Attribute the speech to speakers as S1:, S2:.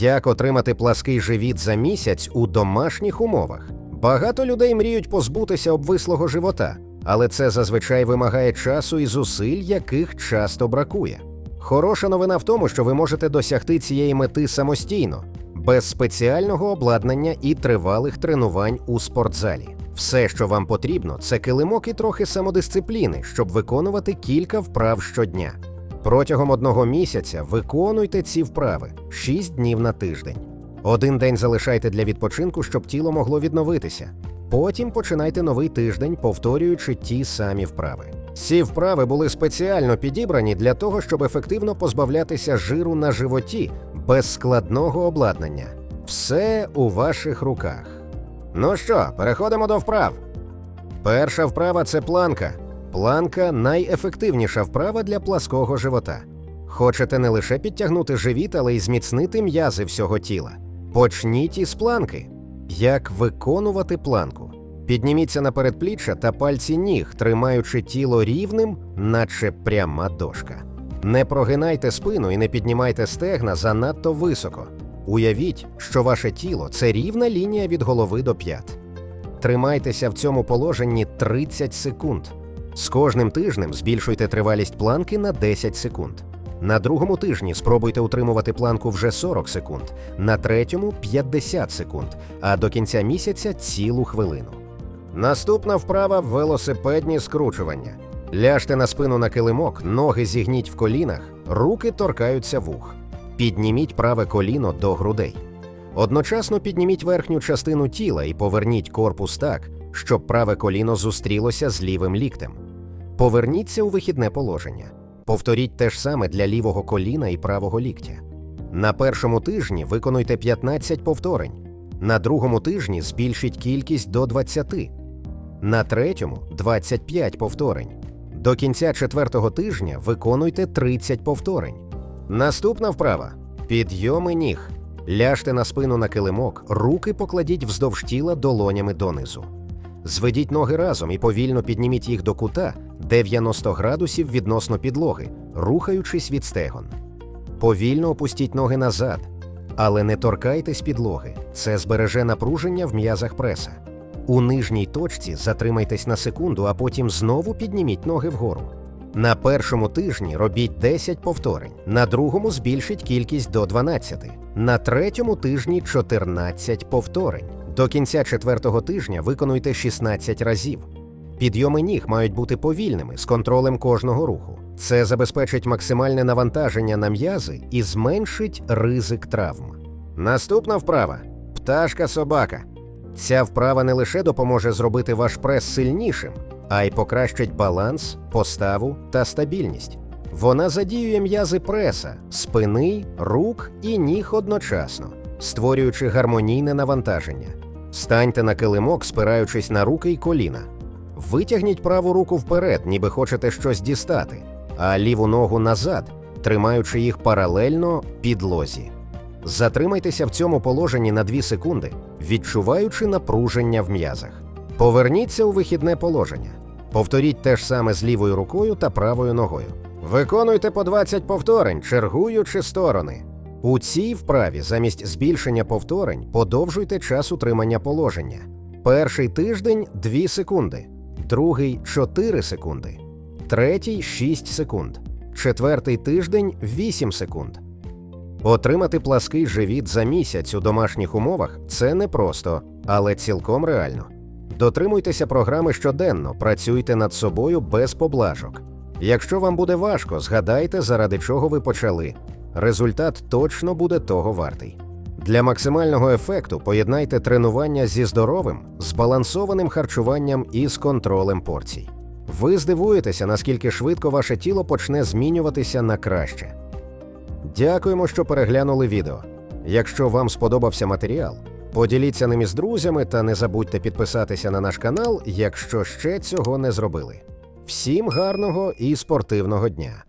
S1: Як отримати плаский живіт за місяць у домашніх умовах? Багато людей мріють позбутися обвислого живота, але це зазвичай вимагає часу і зусиль, яких часто бракує. Хороша новина в тому, що ви можете досягти цієї мети самостійно, без спеціального обладнання і тривалих тренувань у спортзалі. Все, що вам потрібно, це килимок і трохи самодисципліни, щоб виконувати кілька вправ щодня. Протягом одного місяця виконуйте ці вправи 6 днів на тиждень. Один день залишайте для відпочинку, щоб тіло могло відновитися. Потім починайте новий тиждень, повторюючи ті самі вправи. Ці вправи були спеціально підібрані для того, щоб ефективно позбавлятися жиру на животі без складного обладнання. Все у ваших руках. Ну що, переходимо до вправ. Перша вправа це планка. Планка найефективніша вправа для плаского живота. Хочете не лише підтягнути живіт, але й зміцнити м'язи всього тіла. Почніть із планки. Як виконувати планку? Підніміться на передпліччя та пальці ніг, тримаючи тіло рівним, наче пряма дошка. Не прогинайте спину і не піднімайте стегна занадто високо. Уявіть, що ваше тіло це рівна лінія від голови до п'ят. Тримайтеся в цьому положенні 30 секунд. З кожним тижнем збільшуйте тривалість планки на 10 секунд. На другому тижні спробуйте утримувати планку вже 40 секунд, на третьому 50 секунд, а до кінця місяця цілу хвилину. Наступна вправа велосипедні скручування. Ляжте на спину на килимок, ноги зігніть в колінах, руки торкаються вух. Підніміть праве коліно до грудей. Одночасно підніміть верхню частину тіла і поверніть корпус так, щоб праве коліно зустрілося з лівим ліктем. Поверніться у вихідне положення. Повторіть те ж саме для лівого коліна і правого ліктя. На першому тижні виконуйте 15 повторень, на другому тижні збільшіть кількість до 20, на третьому 25 повторень. До кінця четвертого тижня виконуйте 30 повторень. Наступна вправа підйоми ніг. Ляжте на спину на килимок, руки покладіть вздовж тіла долонями донизу. Зведіть ноги разом і повільно підніміть їх до кута 90 градусів відносно підлоги, рухаючись від стегон. Повільно опустіть ноги назад, але не торкайтесь підлоги. Це збереже напруження в м'язах преса. У нижній точці затримайтесь на секунду, а потім знову підніміть ноги вгору. На першому тижні робіть 10 повторень, на другому збільшіть кількість до 12, на третьому тижні 14 повторень. До кінця четвертого тижня виконуйте 16 разів. Підйоми ніг мають бути повільними з контролем кожного руху. Це забезпечить максимальне навантаження на м'язи і зменшить ризик травм. Наступна вправа пташка собака. Ця вправа не лише допоможе зробити ваш прес сильнішим, а й покращить баланс, поставу та стабільність. Вона задіює м'язи преса, спини, рук і ніг одночасно, створюючи гармонійне навантаження. Станьте на килимок, спираючись на руки й коліна. Витягніть праву руку вперед, ніби хочете щось дістати, а ліву ногу назад, тримаючи їх паралельно підлозі. Затримайтеся в цьому положенні на 2 секунди, відчуваючи напруження в м'язах. Поверніться у вихідне положення. Повторіть те ж саме з лівою рукою та правою ногою. Виконуйте по 20 повторень, чергуючи сторони. У цій вправі замість збільшення повторень подовжуйте час утримання положення. Перший тиждень 2 секунди, другий 4 секунди, третій 6 секунд, четвертий тиждень 8 секунд. Отримати плаский живіт за місяць у домашніх умовах це непросто, але цілком реально. Дотримуйтеся програми щоденно, працюйте над собою без поблажок. Якщо вам буде важко, згадайте, заради чого ви почали. Результат точно буде того вартий. Для максимального ефекту поєднайте тренування зі здоровим, збалансованим харчуванням і з контролем порцій. Ви здивуєтеся, наскільки швидко ваше тіло почне змінюватися на краще. Дякуємо, що переглянули відео. Якщо вам сподобався матеріал, поділіться ним із друзями та не забудьте підписатися на наш канал, якщо ще цього не зробили. Всім гарного і спортивного дня!